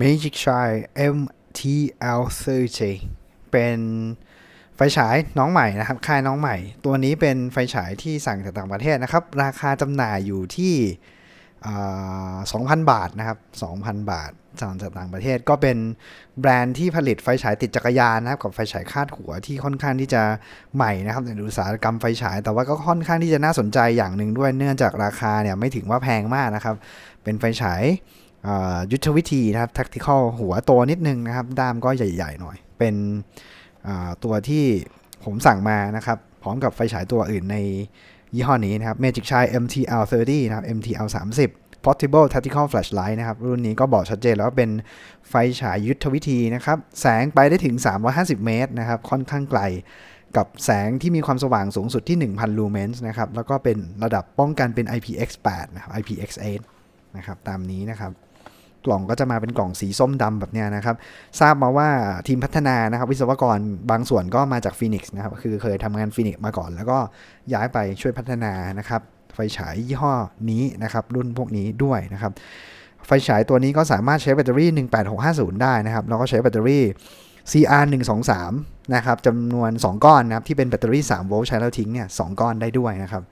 Magic Shine MTL30 เป็นไฟฉายน้องใหม่นะครับ ค่ายน้องใหม่ ตัวนี้เป็นไฟฉายที่สั่งจากต่างประเทศนะครับ ราคาจำหน่ายอยู่ที่2,000 บาทนะครับ 2,000 บาทสั่งจากต่างประเทศก็เป็นแบรนด์ที่ผลิตไฟฉายติดจักรยานนะครับ กับไฟฉายคาดหัวที่ค่อนข้างที่จะใหม่นะครับในอุตสาหกรรมไฟฉาย แต่ว่าก็ค่อนข้างที่จะน่าสนใจอย่างหนึ่งด้วยเนื่องจากราคาเนี่ยไม่ถึงว่าแพงมากนะครับ เป็นไฟฉาย ยุทธวิธีนะครับ tactical หัวโตนิดนึงนะครับ ด้ามก็ใหญ่ๆหน่อย เป็นตัวที่ผมสั่งมานะครับ พร้อมกับไฟฉายตัวอื่นในยี่ห้อนี้นะครับ Magic Shine MTL 30นะครับ MTL 30 Portable Tactical Flashlight นะครับ รุ่นนี้ก็บอกชัดเจนแล้วว่าเป็นไฟฉายยุทธวิธีนะครับ แสงไปได้ถึง 350 เมตรนะครับ ค่อนข้างไกลกับแสงที่มีความสว่างสูงสุดที่ 1,000 ลูเมนส์นะครับ แล้วก็เป็นระดับป้องกันเป็น IPX8 นะครับ IPX8 นะครับ ตามนี้นะครับ กล่องก็จะมาเป็นกล่องสีส้มดำแบบเนี้ยนะครับ ทราบมาว่าทีมพัฒนานะครับ วิศวกรบางส่วนก็มาจากฟีนิกซ์นะครับ คือเคยทำงานฟีนิกซ์มาก่อน แล้วก็ย้ายไปช่วยพัฒนานะครับ ไฟฉายยี่ห้อนี้นะครับ รุ่นพวกนี้ด้วยนะครับ ไฟฉายตัวนี้ก็สามารถใช้แบตเตอรี่ 18650 ได้นะครับ แล้วก็ใช้แบตเตอรี่ CR 123นะครับจำนวน 2 ก้อนนะครับ ที่เป็นแบตเตอรี่3โวลต์ใช้แล้วทิ้งเนี่ยสก้อนได้ด้วยนะครับ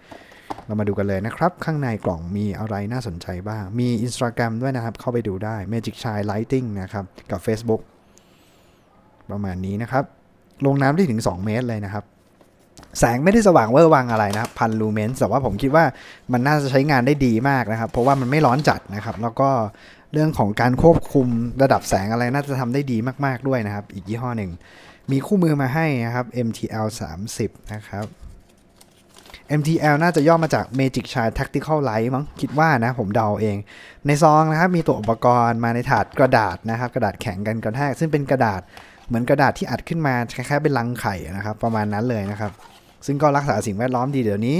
เรามาดูกันเลยนะครับ ข้างในกล่องมีอะไรน่าสนใจบ้าง มี Instagram ด้วยนะครับ เข้าไปดูได้ Magic Shine Lighting นะครับ กับ Facebook ประมาณนี้นะครับ ลงน้ำได้ถึง 2 เมตรเลยนะครับ แสงไม่ได้สว่างเวอร์วังอะไรนะครับ พันลูเมนส์แต่ว่าผมคิดว่ามันน่าจะใช้งานได้ดีมากนะครับ เพราะว่ามันไม่ร้อนจัดนะครับ แล้วก็เรื่องของการควบคุมระดับแสงอะไรน่าจะทำได้ดีมาก ๆด้วยนะครับ อีกยี่ห้อหนึ่ง มีคู่มือมาให้นะครับ MTL 30นะครับ MTL น่าจะย่อมาจาก Magic Shine Tactical Light มั้งคิดว่านะผมเดาเอง ในซองนะครับมีตัวอุปกรณ์มาในถาดกระดาษนะครับ กระดาษแข็งกันกระแทกซึ่งเป็นกระดาษเหมือนกระดาษที่อัดขึ้นมาคล้ายๆเป็นลังไข่นะครับ ประมาณนั้นเลยนะครับ ซึ่งก็รักษาสิ่งแวดล้อมดีเดี๋ยวนี้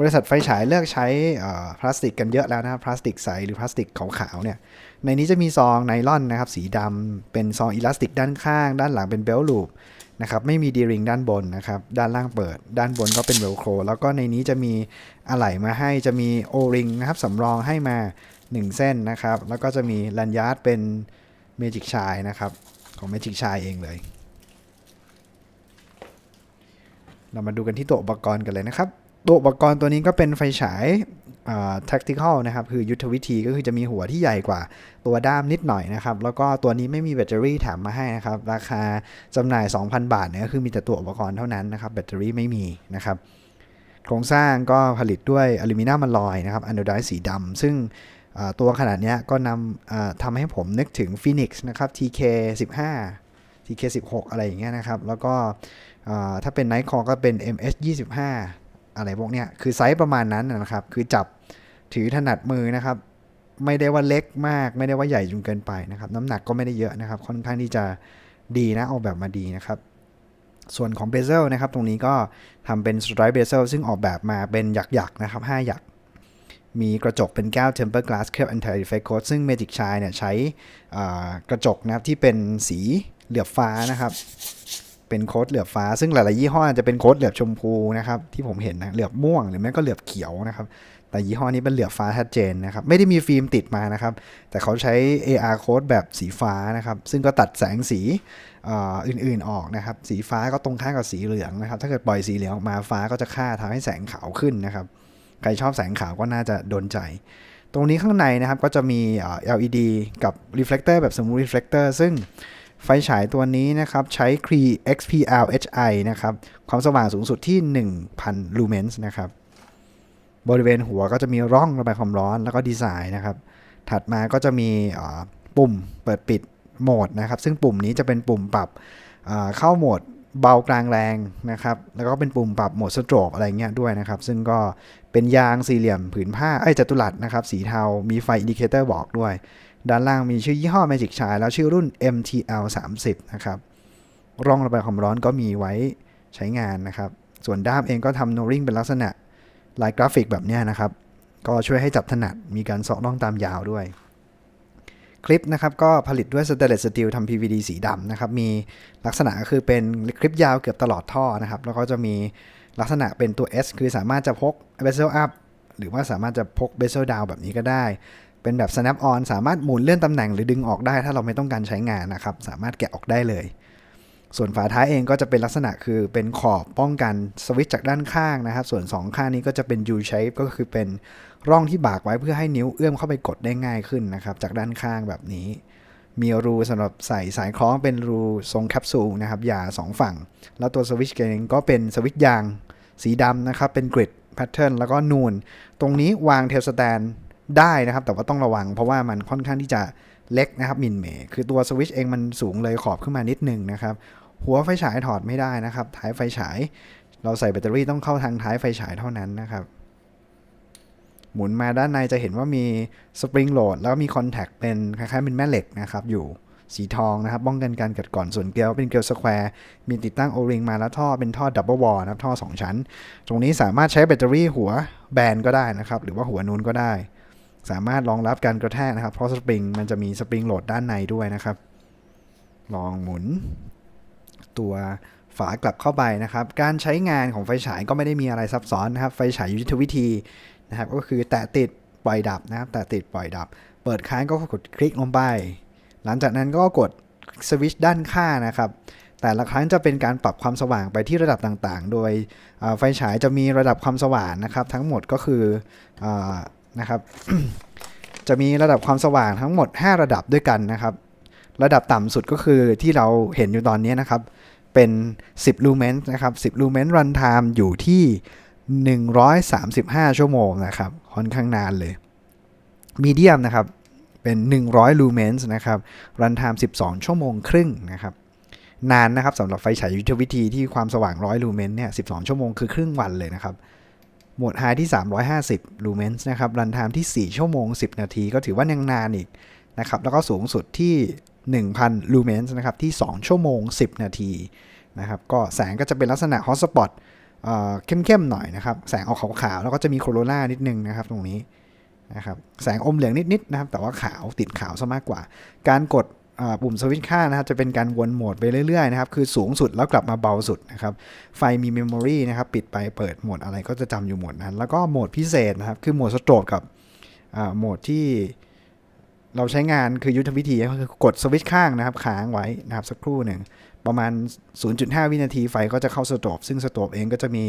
บริษัทไฟฉายเลือกใช้พลาสติกกันเยอะแล้วนะครับพลาสติกใสหรือพลาสติกขาวๆเนี่ยในนี้จะมีซองไนล่อนนะครับสีดำเป็นซองอิลาสติกด้านข้าง ด้านหลังเป็นเบลลูป นะครับไม่มีดีริงด้านบนนะครับด้านล่างเปิด ด้านบนก็เป็นเวลโครแล้วก็ในนี้จะมีอะไหล่มาให้จะมีโอริงนะครับสำรองให้มา 1 เส้นนะครับ แล้วก็จะมีลันยาร์ดเป็นเมจิกชายนะครับของเมจิกชายเองเลย เรามาดูกันที่ตัวอุปกรณ์กันเลยนะครับ ตัวอุปกรณ์ตัวนี้ก็เป็นไฟฉาย tactical นะครับ คือยุทธวิธีก็คือจะมีหัวที่ใหญ่กว่าตัวด้ามนิดหน่อยนะครับ แล้วก็ตัวนี้ไม่มีแบตเตอรี่แถมมาให้นะครับ ราคาจำหน่าย 2,000 บาทเนี่ยก็คือมีแต่ตัวอุปกรณ์เท่านั้นนะครับ แบตเตอรี่ไม่มีนะครับ โครงสร้างก็ผลิตด้วยอลูมิเนียมมันลอยนะครับ อันโดไดสีดำซึ่งตัวขนาดเนี้ยก็นำทำให้ผมนึกถึง Phoenix นะครับ TK 15 TK 16อะไรอย่างเงี้ยนะครับ แล้วก็ถ้าเป็น Night Call ก็เป็น MS 25 อะไรพวกเนี้ยคือไซส์ประมาณนั้นนะครับ คือจับถือถนัดมือนะครับ ไม่ได้ว่าเล็กมาก ไม่ได้ว่าใหญ่จนเกินไปนะครับ น้ำหนักก็ไม่ได้เยอะนะครับ ค่อนข้างที่จะดีนะออกแบบมาดีนะครับ ส่วนของเบเซลนะครับ ตรงนี้ก็ทำเป็นสไตร์เบเซลซึ่งออกแบบมาเป็นหยักๆนะครับ5หยักมีกระจกเป็นแก้ว temper glass เคลือบ anti defect coat ซึ่ง Magic Shine เนี่ยใช้กระจกนะครับที่เป็นสีเหลือบฟ้านะครับ เป็นโค้ดเหลือบฟ้า ซึ่งหลายๆยี่ห้อจะเป็นโค้ดเหลือบชมพูนะครับที่ผมเห็นนะเหลือบม่วงหรือไม่ก็เหลือบเขียวนะครับแต่ยี่ห้อนี้เป็นเหลือบฟ้าชัดเจนนะครับไม่ได้มีฟิล์มติดมานะครับ แต่เขาใช้ AR code แบบสีฟ้านะครับ ซึ่งก็ตัดแสงสีอื่นๆออกนะครับ สีฟ้าก็ตรงข้ามกับสีเหลืองนะครับ ถ้าเกิดปล่อยสีเหลืองออกมาฟ้าก็จะฆ่าทำให้แสงขาวขึ้นนะครับใครชอบแสงขาวก็น่าจะโดนใจ ตรงนี้ข้างในนะครับก็จะมี LED กับ reflector แบบ smooth reflector ซึ่ง ไฟฉายตัวนี้นะครับใช้ Cree XPL HI นะครับความสว่างสูงสุดที่ 1,000 lumens นะครับบริเวณหัวก็จะมีร่องระบายความร้อนแล้วก็ดีไซน์นะครับ ถัดมาก็จะมีปุ่มเปิดปิดโหมดนะครับ ซึ่งปุ่มนี้จะเป็นปุ่มปรับเข้าโหมดเบากลางแรงนะครับ แล้วก็เป็นปุ่มปรับโหมดสโตรกอะไรเงี้ยด้วยนะครับ ซึ่งก็เป็นยางสี่เหลี่ยมผืนผ้าไอ้จัตุรัสนะครับ สีเทา มีไฟอินดิเคเตอร์บอกด้วย ด้านล่างมีชื่อยี่ห้อ Magic Shine แล้วชื่อรุ่น MTL 30นะครับร่องระบายความร้อนก็มีไว้ใช้งานนะครับ ส่วนด้ามเองก็ทำโนริงเป็นลักษณะลายกราฟิกแบบนี้นะครับ ก็ช่วยให้จับถนัดมีการเสาะร่องตามยาวด้วย คลิปนะครับก็ผลิตด้วยสเตเลสสตีลทำ PVD สีดำนะครับ มีลักษณะก็คือเป็นคลิปยาวเกือบตลอดท่อนะครับ แล้วก็จะมีลักษณะเป็นตัว S คือสามารถจะพก bezel up หรือว่าสามารถจะพก bezel down แบบนี้ก็ได้ เป็นแบบ snap on สามารถหมุนเลื่อนตำแหน่งหรือดึงออกได้ ถ้าเราไม่ต้องการใช้งานนะครับ สามารถแกะออกได้เลย ส่วนฝาท้ายเองก็จะเป็นลักษณะคือเป็นขอบป้องกันสวิตช์จากด้านข้างนะครับ ส่วน 2 ข้างนี้ก็จะเป็น U shape ก็คือเป็นร่องที่บากไว้เพื่อให้นิ้วเอื้อมเข้าไปกดได้ง่ายขึ้นนะครับ จากด้านข้างแบบนี้ มีรูสำหรับใส่สายคล้องเป็นรูทรงแคปซูลนะครับยาสองฝั่ง แล้วตัวสวิตช์เองก็เป็นสวิตช์ยางสีดำนะครับเป็นกริดแพทเทิร์นแล้วก็นูน ตรงนี้วางเทลสแตน ได้นะครับ แต่ว่าต้องระวังเพราะว่ามันค่อนข้างที่จะเล็กนะครับมินเมคือตัวสวิตช์เองมันสูงเลยขอบขึ้นมานิดนึงนะครับ หัวไฟฉายถอดไม่ได้นะครับท้ายไฟฉาย เราใส่แบตเตอรี่ต้องเข้าทางท้ายไฟฉายเท่านั้นนะครับหมุนมาด้านในจะเห็นว่ามีสปริงโหลดแล้วก็มีคอนแทคเป็นคล้ายๆเป็นแม่เหล็กนะครับ อยู่สีทองนะครับป้องกันการกัดก่อนส่วนเกลียวเป็นเกลียวสแควร์มีติดตั้งโอริงมาแล้วท่อเป็นท่อดับเบิลวอลนะครับท่อ 2 ชั้น ตรงนี้สามารถใช้แบตเตอรี่หัวแบนก็ได้นะครับ หรือว่าหัวนูนก็ได้ สามารถรองรับการกระแทกนะครับ เพราะสปริงมันจะมีสปริงโหลดด้านในด้วยนะครับ ลองหมุน ตัวฝากลับเข้าไปนะครับ การใช้งานของไฟฉายก็ไม่ได้มีอะไรซับซ้อนนะครับ ไฟฉายยุทธวิธีนะครับ ก็คือแตะติดปล่อยดับนะครับ แตะติดปล่อยดับ เปิดค้างก็กดคลิกลงไป หลังจากนั้นก็กดสวิตช์ด้านข้างนะครับแต่ละครั้งจะเป็นการปรับความสว่างไปที่ระดับต่างๆ โดยไฟฉายจะมีระดับความสว่างนะครับ ทั้งหมดก็คืออ นะครับ จะมีระดับความสว่างทั้งหมด 5 ระดับด้วยกันนะครับ ระดับต่ำสุดก็คือที่เราเห็นอยู่ตอนนี้นะครับ เป็น 10 ลูเมนนะครับ 10 ลูเมนรันไทม์อยู่ที่ 135 ชั่วโมงนะครับ ค่อนข้างนานเลย มีเดียมนะครับ เป็น 100 ลูเมนส์นะครับ รันไทม์ 12 ชั่วโมงครึ่งนะครับนานนะครับสำหรับไฟฉายยุทธวิธีที่ความสว่าง100ลูเมนเนี่ย 12 ชั่วโมงคือครึ่งวันเลยนะครับ โหมดไฮที่ 350ลูเมนส์นะครับ รันไทม์ที่ 4 ชั่วโมง 10 นาที ก็ถือว่ายังนานอีกนะครับ แล้วก็สูงสุดที่ 1,000ลูเมนส์นะครับ ที่ 2 ชั่วโมง 10 นาทีนะครับ ก็แสงก็จะเป็นลักษณะฮอตสปอตเข้มๆหน่อยนะครับ แสงออกขาวๆ แล้วก็จะมีโคโรนานิดนึงนะครับ ตรงนี้นะครับ แสงอมเหลืองนิดๆนะครับ แต่ว่าขาวติดขาวซะมากกว่า การกด ปุ่มสวิตช์ค่านะครับจะเป็นการวนโหมดไปเรื่อยๆนะครับคือสูงสุดแล้วกลับมาเบาสุดนะครับไฟมีเมมโมรีนะครับปิดไปเปิดโหมดอะไรก็จะจำอยู่โหมดนั้นแล้วก็โหมดพิเศษนะครับคือโหมดสโตรกกับโหมดที่เราใช้งานคือยุทธวิธีก็คือกดสวิตช์ข้างนะครับค้างไว้นะครับสักครู่หนึ่งประมาณ 0.5 วินาทีไฟก็จะเข้าสโตรบซึ่งสโตรบเองก็จะมี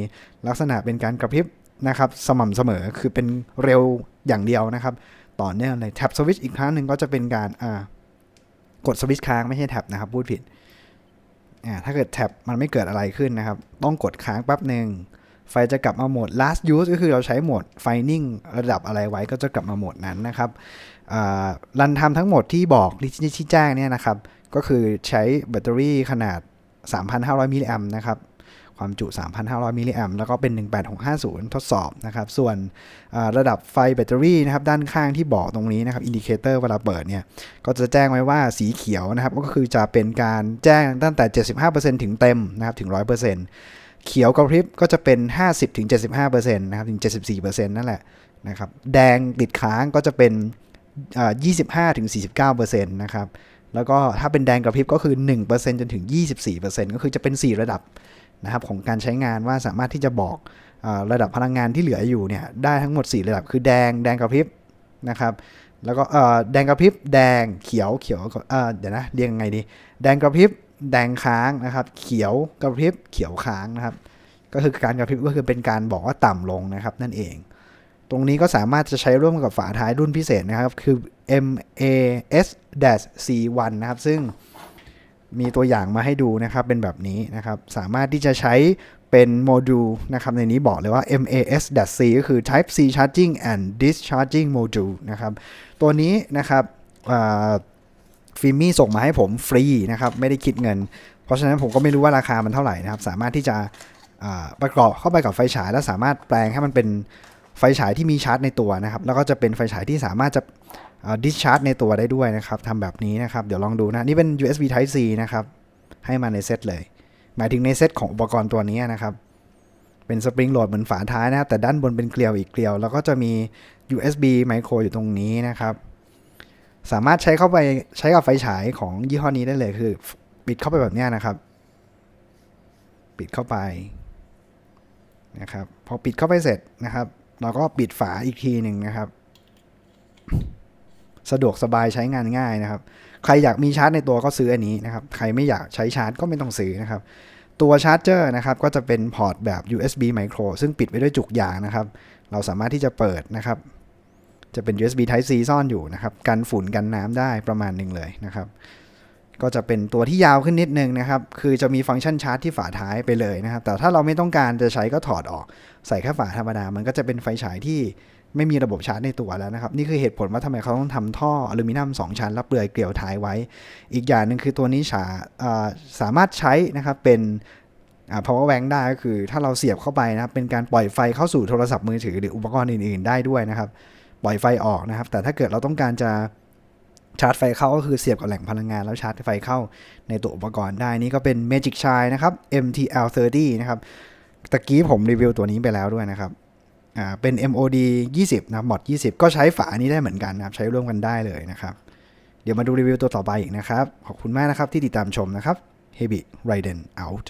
ลักษณะเป็นการกระพริบนะครับสม่ำเสมอคือเป็นเร็วอย่างเดียวนะครับ ต่อเนื่องเลยแท็บสวิตช์อีกครั้งหนึ่งก็จะเป็นการอ่า กดสวิตช์ค้างไม่ใช่แท็บนะครับพูดผิดอ่าถ้าเกิดแท็บมันไม่เกิดอะไรขึ้นนะครับ ต้องกดค้างแป๊บหนึ่งไฟจะกลับมาโหมด last use ก็คือเราใช้โหมดไฟนิ่งระดับอะไรไว้ก็จะกลับมาโหมดนั้นนะครับรันทำทั้งหมดที่บอกที่ที่แจ้งเนี่ยนะครับ ก็คือใช้แบตเตอรี่ขนาด 3,500 มิลลิแอมป์นะครับ ความจุ 3,500 มิลลิแอมแล้วก็เป็น 18650 ทดสอบนะครับ ส่วนระดับไฟแบตเตอรี่นะครับ ด้านข้างที่บอกตรงนี้นะครับ อินดิเคเตอร์เวลาเปิดเนี่ย ก็จะแจ้งไว้ว่าสีเขียวนะครับ ก็คือจะเป็นการแจ้งตั้งแต่ 75%ถึงเต็มนะครับ ถึง 100%เขียวกระพริบก็จะเป็น 50ถึง75%นะครับถึง 74%นั่นแหละนะครับ แดงติดค้างก็จะเป็น 25-49%นะครับแล้วก็ถ้าเป็นแดงกระพริบก็คือ 1%จนถึง 24%ก็คือจะเป็น 4 ระดับ นะครับของการใช้งานว่าสามารถที่จะบอกอระดับพลังงานที่เหลืออยู่เนี่ยได้ทั้งหมด 4 ระดับคือแดงแดงกระพริบนะครับแล้วก็แดงกระพริบแดงเขียวเขียวเดี๋ยวนะเรียงไงดี แดงกระพริบแดงค้างนะครับเขียวกระพริบเขียวค้างนะครับก็คือการกระพริบก็คือเป็นการบอกว่าต่ำลงนะครับนั่นเอง ตรงนี้ก็สามารถจะใช้ร่วมกับฝาท้ายรุ่นพิเศษนะครับคือ MAS-C1 นะครับซึ่ง มีตัวอย่างมาให้ดูนะครับเป็นแบบนี้นะครับ สามารถที่จะใช้เป็นโมดูลนะครับ ในนี้บอกเลยว่า MAS-C ก็คือ Type C Charging and Discharging Module นะครับ ตัวนี้นะครับฟิมี่ส่งมาให้ผมฟรีนะครับ ไม่ได้คิดเงิน เพราะฉะนั้นผมก็ไม่รู้ว่าราคามันเท่าไหร่นะครับ สามารถที่จะประกอบเข้าไปกับไฟฉาย แล้วสามารถแปลงให้มันเป็นไฟฉายที่มีชาร์จในตัวนะครับ แล้วก็จะเป็นไฟฉายที่สามารถจะ ดิสชาร์จในตัวได้ด้วยนะครับทำแบบนี้นะครับ เดี๋ยวลองดูนะ นี่เป็น USB Type C นะครับ ให้มาในเซตเลย หมายถึงในเซตของอุปกรณ์ตัวนี้นะครับ เป็นสปริงโหลดเหมือนฝาท้ายนะครับแต่ด้านบนเป็นเกลียวอีกเกลียว แล้วก็จะมี USB micro อยู่ตรงนี้นะครับ สามารถใช้เข้าไปใช้กับไฟฉายของยี่ห้อนี้ได้เลยคือ ปิดเข้าไปแบบนี้นะครับ ปิดเข้าไปนะครับ พอปิดเข้าไปเสร็จนะครับ เราก็ปิดฝาอีกทีหนึ่งนะครับ สะดวกสบายใช้งานง่ายนะครับ ใครอยากมีชาร์จในตัวก็ซื้ออันนี้นะครับ ใครไม่อยากใช้ชาร์จก็ไม่ต้องซื้อนะครับ ตัวชาร์จเจอร์นะครับก็จะเป็นพอร์ตแบบ USB micro ซึ่งปิดไว้ด้วยจุกยางนะครับ เราสามารถที่จะเปิดนะครับ จะเป็น USB Type C ซ่อนอยู่นะครับ กันฝุ่นกันน้ำได้ประมาณหนึ่งเลยนะครับก็จะเป็นตัวที่ยาวขึ้นนิดนึงนะครับ คือจะมีฟังก์ชันชาร์จที่ฝาท้ายไปเลยนะครับ แต่ถ้าเราไม่ต้องการจะใช้ก็ถอดออก ใส่แค่ฝาธรรมดา มันก็จะเป็นไฟฉายที่ ไม่มีระบบชาร์จในตัวแล้วนะครับ นี่คือเหตุผลว่าทำไมเขาต้องทำท่ออลูมิเนียม2 ชั้น แล้วเปลือยเกลียวท้ายไว้ อีกอย่างหนึ่งคือตัวนี้ฉาสามารถใช้นะครับเป็นอ่า power bank ได้ก็คือถ้าเราเสียบเข้าไปนะครับเป็นการปล่อยไฟเข้าสู่โทรศัพท์มือถือหรืออุปกรณ์อื่น ๆ ได้ด้วยนะครับ ปล่อยไฟออกนะครับ แต่ถ้าเกิดเราต้องการจะชาร์จไฟเข้าก็คือเสียบกับแหล่งพลังงานแล้วชาร์จไฟเข้าในตัวอุปกรณ์ได้นี่ก็เป็น Magic Shine นะครับ MTL30 นะครับตะกี้ผมรีวิวตัวนี้ไปแล้วด้วยนะครับ เป็น MOD 20นะบอด20 ก็ใช้ฝานี้ได้เหมือนกันนะครับ ใช้ร่วมกันได้เลยนะครับ เดี๋ยวมาดูรีวิวตัวต่อไปอีกนะครับ ขอบคุณมากนะครับที่ติดตามชมนะครับ Heavy Raiden out